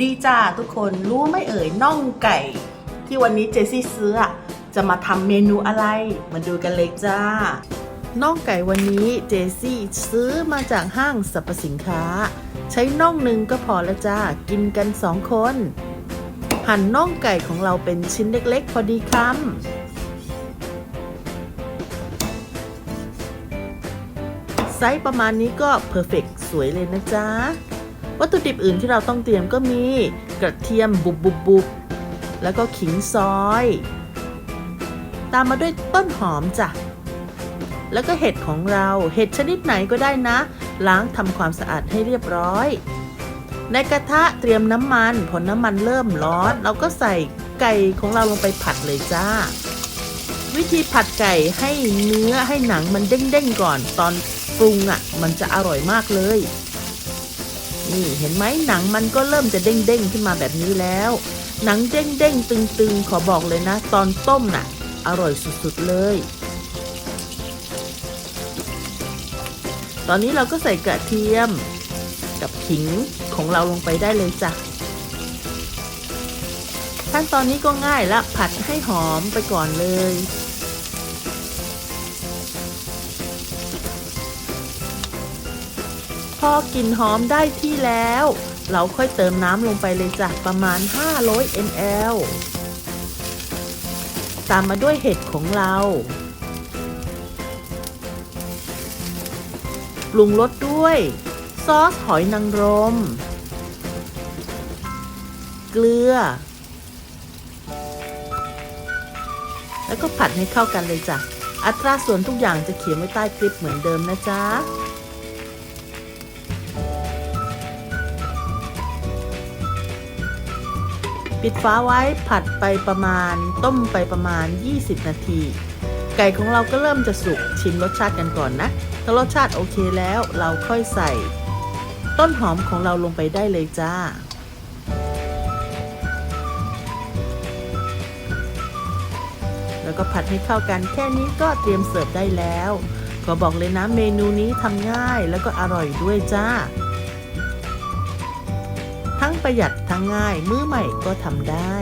ดีจ้าทุกคนรู้ไม่เอ่ยน่องไก่ ที่วันนี้เจซี่ซื้อจะมาทำเมนูอะไรมาดูกันเลยจ้าน่องไก่วันนี้เจซี่ซื้อมาจากห้างสรรพสินค้า ใช้น่องหนึ่งก็พอแล้วจ้ากินกันสองคน หั่นน่องไก่ของเราเป็นชิ้นเล็กๆ พอดีคำไซส์ประมาณนี้ก็เพอร์เฟกสวยเลยนะจ๊ะ วัตถุดิบอื่นที่เราต้องเตรียมก็มีกระเทียมบุบบุบบุบแล้วก็ขิงซอย ตามมาด้วยต้นหอมจ้ะ แล้วก็เห็ดของเราเห็ดชนิดไหนก็ได้นะ ล้างทำความสะอาดให้เรียบร้อย ในกระทะเตรียมน้ำมันพอน้ำมันเริ่มร้อน เราก็ใส่ไก่ของเราลงไปผัดเลยจ้า วิธีผัดไก่ให้เนื้อให้หนังมันเด้งๆก่อน ตอนปรุงอะ่ะ มันจะอร่อยมากเลย นี่เห็นไหมหนังมันก็เริ่มจะเด้งๆขึ้นมาแบบนี้แล้ว หนังเด้งๆตึงๆ ขอบอกเลยนะ ตอนต้มน่ะ อร่อยสุดๆเลย ตอนนี้เราก็ใส่กระเทียมกับขิงของเราลงไปได้เลยจ้ะขั้นตอนนี้ก็ง่ายละผัดให้หอมไปก่อนเลย อกลิ่นหอมได้ที่แล้ว เราค่อยเติมน้ำลงไปเลยจ้ะประมาณ 500 ml ตามมาด้วยเห็ดของเราปรุงรสด้วย ซอสหอยนางรม เกลือ แล้วก็ผัดให้เข้ากันเลยจ้ะ อัตราส่วนทุกอย่างจะเขียนไว้ใต้คลิปเหมือนเดิมนะจ๊ะ ปิดฟ้าไว้ผัดไปประมาณ ต้มไปประมาณ 20 นาที ไก่ของเราก็เริ่มจะสุกชิมรสชาติกันก่อนนะ ถ้ารสชาติโอเคแล้วเราค่อยใส่ ต้นหอมของเราลงไปได้เลยจ้า แล้วก็ผัดให้เข้ากันแค่นี้ก็เตรียมเสิร์ฟได้แล้วก็บอกเลยนะเมนูนี้ทำง่ายแล้วก็อร่อยด้วยจ้า ทั้งประหยัดทั้งง่าย มือใหม่ก็ทำได้